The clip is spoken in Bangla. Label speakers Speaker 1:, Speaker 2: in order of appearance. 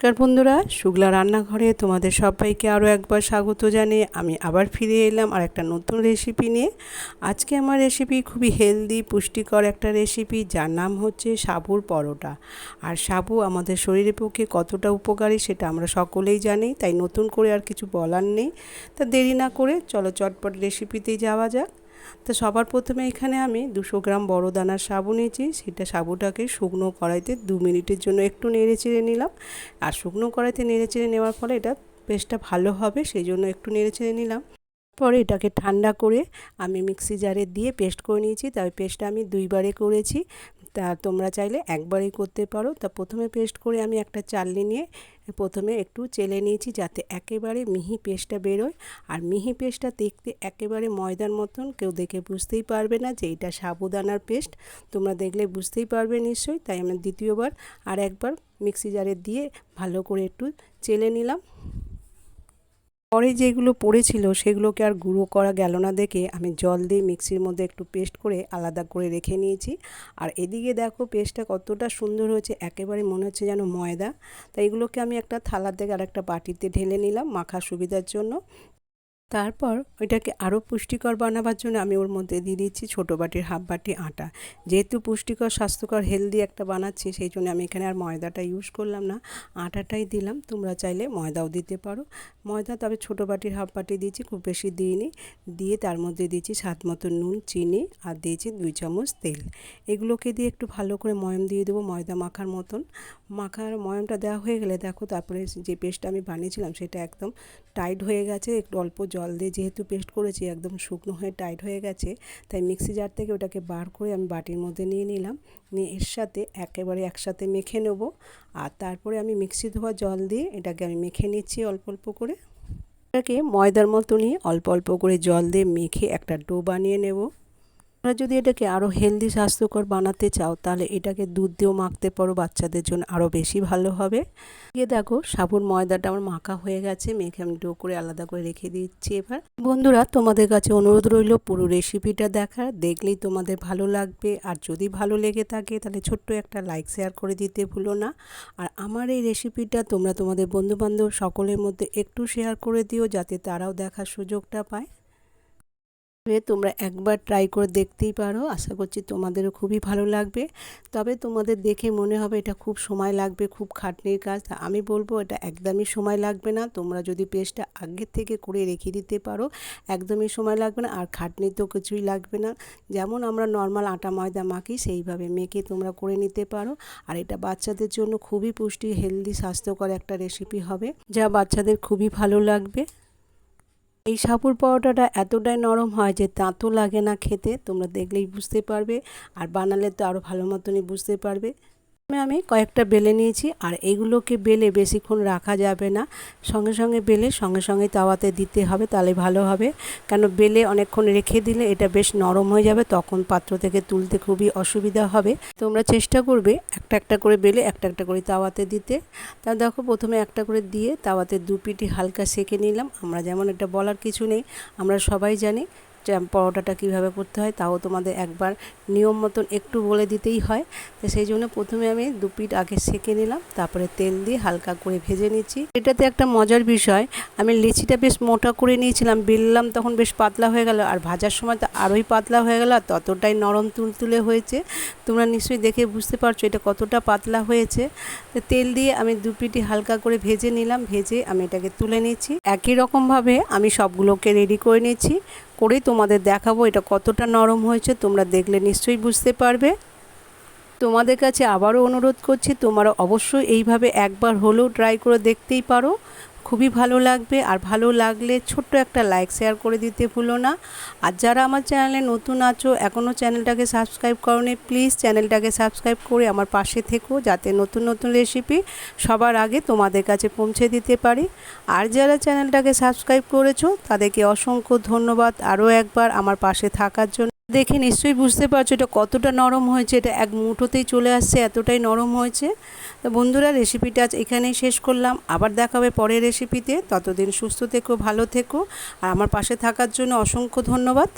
Speaker 1: নমস্কার বন্ধুরা, শুক্লা রান্নাঘরে তোমাদের সবাইকে আরও একবার স্বাগত জানিয়ে আমি আবার ফিরে এলাম আর একটা নতুন রেসিপি নিয়ে। আজকে আমার রেসিপি খুবই হেলদি পুষ্টিকর একটা রেসিপি যার নাম হচ্ছে সাবুর পরোটা। আর সাবু আমাদের শরীরের পক্ষে কতটা উপকারী সেটা আমরা সকলেই জানি, তাই নতুন করে আর কিছু বলার নেই। তা দেরি না করে চলো চটপট রেসিপিতেই যাওয়া যাক। তো সবার প্রথমে এখানে আমি দুশো গ্রাম বড় দানার সাবু নিয়েছি। সেটা সাবুটাকে শুকনো কড়াইতে দু মিনিটের জন্য একটু নেড়ে চেড়ে নিলাম। আর শুকনো কড়াইতে নেড়ে চেড়ে নেওয়ার ফলে এটা পেস্টটা ভালো হবে সেই জন্য একটু নেড়ে চেড়ে নিলাম। পরে এটাকে ঠান্ডা করে আমি মিক্সি জারে দিয়ে পেস্ট করে নিয়েছি। তাই পেস্টটা আমি দুইবারে করেছি। তা তোমরা চাইলে একবারই করতে পারো। তা প্রথমে পেস্ট করে আমি একটা চালনি নিয়ে প্রথমে একটু চেলে নিয়েছি যাতে একেবারে মিহি পেস্টটা বেরোয়। আর মিহি পেস্টটা দেখতে একেবারে ময়দার মতন, কেউ দেখে বুঝতেই পারবে না যে এটা সাবুদানার পেস্ট তোমরা দেখলে বুঝতেই পারবে নিশ্চয়ই, তাই আমি দ্বিতীয়বার আর একবার মিক্সি জারে দিয়ে ভালো করে একটু চেলে নিলাম। পরে যেগুলো পড়েছিল সেগুলোকে আর গুঁড়ো করা গেল না দেখে আমি জল দিয়ে মিক্সির মধ্যে একটু পেস্ট করে আলাদা করে রেখে নিয়েছি। আর এদিকে দেখো পেস্টটা কতটা সুন্দর হয়েছে, একেবারে মনে হচ্ছে যেন ময়দা। তাই এগুলোকে আমি একটা থালা থেকে আর একটা বাটিতে ঢেলে নিলাম মাখার সুবিধার জন্য। তারপর ওইটাকে আরও পুষ্টিকর বানাবার জন্য আমি ওর মধ্যে দিয়ে দিচ্ছি ছোটো বাটির হাফ বাটি আটা। যেহেতু পুষ্টিকর, স্বাস্থ্যকর হেলদি একটা বানাচ্ছি, সেই জন্য আমি এখানে আর ময়দাটা ইউজ করলাম না। আটাটাই দিলাম, তোমরা চাইলে ময়দাও দিতে পারো। ময়দা তবে ছোটো বাটির হাফ বাটি দিয়েছি, খুব বেশি দিইনি। দিয়ে তার মধ্যে দিয়েছি স্বাদ মতো নুন, চিনি আর দিয়েছি দুই চামচ তেল। এগুলোকে দিয়ে একটু ভালো করে ময়ম দিয়ে দেবো ময়দা মাখার মতন। মাখার ময়মটা দেওয়া হয়ে গেলে দেখো, তারপরে যে পেস্টটা আমি বানিয়েছিলাম, সেটা একদম টাইট হয়ে গেছে, একটু অল্প জল দিয়ে যেহেতু পেস্ট করেছি, একদম শুকনো হয়ে টাইট হয়ে গেছে, তাই মিক্সি জার থেকে ওটাকে বার করে আমি বাটির মধ্যে নিয়ে নিলাম। নিয়ে এর সাথে একেবারে একসাথে মেখে নেব। আর তারপরে আমি মিক্সি ধোয়া জল দিয়ে এটাকে আমি মেখে নিচ্ছি অল্প অল্প করে। এটাকে ময়দার মতো নিয়ে অল্প অল্প করে জল দিয়ে মেখে একটা ডো বানিয়ে নেব। তোমরা যদি এটাকে আরও হেলদি স্বাস্থ্যকর বানাতে চাও, তাহলে এটাকে দুধ দিয়েও মাখতে পারো, বাচ্চাদের জন্য আরও বেশি ভালো হবে। গিয়ে দেখো, সাবুর ময়দাটা আমার মাখা হয়ে গেছে, মেখে আমি ডো করে আলাদা করে রেখে দিচ্ছি এবার। বন্ধুরা, তোমাদের কাছে অনুরোধ রইল পুরো রেসিপিটা দেখার দেখলেই তোমাদের ভালো লাগবে। আর যদি ভালো লেগে থাকে, তাহলে ছোট্ট একটা লাইক শেয়ার করে দিতে ভুলো না। আর আমার এই রেসিপিটা তোমরা তোমাদের বন্ধুবান্ধব সকলের মধ্যে একটু শেয়ার করে দিও, যাতে তারাও দেখার সুযোগটা পায়। তোমরা একবার ট্রাই করে দেখতেই পারো। আশা করছি তোমাদেরও খুবই ভালো লাগবে। তবে তোমাদের দেখে মনে হবে এটা খুব সময় লাগবে, খুব খাটনির কাজ। তা আমি বলব এটা একদমই সময় লাগবে না। তোমরা যদি পেস্টটা আগের থেকে করে রেখে দিতে পারো, একদমই সময় লাগবে না। আর খাটনি তো কিছুই লাগবে না। যেমন আমরা নর্মাল আটা ময়দা মাখি, সেইভাবে মেখে তোমরা করে নিতে পারো। আর এটা বাচ্চাদের জন্য খুবই পুষ্টি হেলদি স্বাস্থ্যকর একটা রেসিপি হবে, যা বাচ্চাদের খুবই ভালো লাগবে। এই সাপুর পরোটাটা এতটাই নরম হয় যে তাঁতও লাগে না খেতে, তোমরা দেখলেই বুঝতে পারবে। আর বানালে তো আরও ভালো মতনই বুঝতে পারবে। আমি কয়েকটা বেলে নিয়েছি, আর এগুলোকে বেলে বেশিক্ষণ রাখা যাবে না। সঙ্গে সঙ্গে বেলে, সঙ্গে সঙ্গে তাওয়াতে দিতে হবে, তাহলে ভালো হবে। কেন বেলে অনেকক্ষণ রেখে দিলে এটা বেশ নরম হয়ে যাবে, তখন পাত্র থেকে তুলতে খুবই অসুবিধা হবে। তোমরা চেষ্টা করবে একটা একটা করে বেলে, একটা একটা করে তাওয়াতে দিতে। তা দেখো, প্রথমে একটা করে দিয়ে তাওয়াতে দু পিটি হালকা সেকে নিলাম। আমরা যেমন এটা বলার কিছু নেই, আমরা সবাই জানি পরোটাটা কীভাবে করতে হয় তাও তোমাদের একবার নিয়ম মতন একটু বলে দিতেই হয়। তো সেই জন্য প্রথমে আমি দু পিঠ আগে সেঁকে নিলাম, তারপরে তেল দিয়ে হালকা করে ভেজে নিচ্ছি। এটাতে একটা মজার বিষয়, আমি লিচিটা বেশ মোটা করে নিয়েছিলাম, বেললাম তখন বেশ পাতলা হয়ে গেল আর ভাজার সময় তো আরোই পাতলা হয়ে গেল ততটাই নরম তুলতুলে হয়েছে। তোমরা নিশ্চয়ই দেখে বুঝতে পারছ এটা কতটা পাতলা হয়েছে। তো তেল দিয়ে আমি দু পিটি হালকা করে ভেজে নিলাম, ভেজে আমি এটাকে তুলে নিচ্ছি। একই রকমভাবে আমি সবগুলোকে রেডি করে নিচ্ছি। করেই তোমাদের দেখাবো এটা কতটা নরম হয়েছে, তোমরা দেখলে নিশ্চয়ই বুঝতে পারবে। তোমাদের কাছে আবারও অনুরোধ করছি, তোমরা অবশ্যই এইভাবে একবার হলেও ট্রাই করে দেখতেই পারো। খুবই ভালো লাগবে। আর ভালো লাগলে ছোট্ট একটা লাইক শেয়ার করে দিতে ভুলো না। আর যারা আমার চ্যানেলে নতুন আছো এখনও চ্যানেলটাকে সাবস্ক্রাইব করনি প্লিজ চ্যানেলটাকে সাবস্ক্রাইব করে আমার পাশে থেকো, যাতে নতুন নতুন রেসিপি সবার আগে তোমাদের কাছে পৌঁছে দিতে পারি। আর যারা চ্যানেলটাকে সাবস্ক্রাইব করেছ, তাদেরকে অসংখ্য ধন্যবাদ। আরও একবার আমার পাশে থাকার জন্য। দেখে নিশ্চয়ই বুঝতে পারছ এটা কতটা নরম হয়েছে। এটা এক মুঠোতেই চলে আসছে, এতটাই নরম হয়েছে। তো বন্ধুরা রেসিপিটা আজ এখানেই শেষ করলাম। আবার দেখা হবে পরের রেসিপিতে ততদিন সুস্থ থেকো, ভালো থেকো। আর আমার পাশে থাকার জন্য অসংখ্য ধন্যবাদ।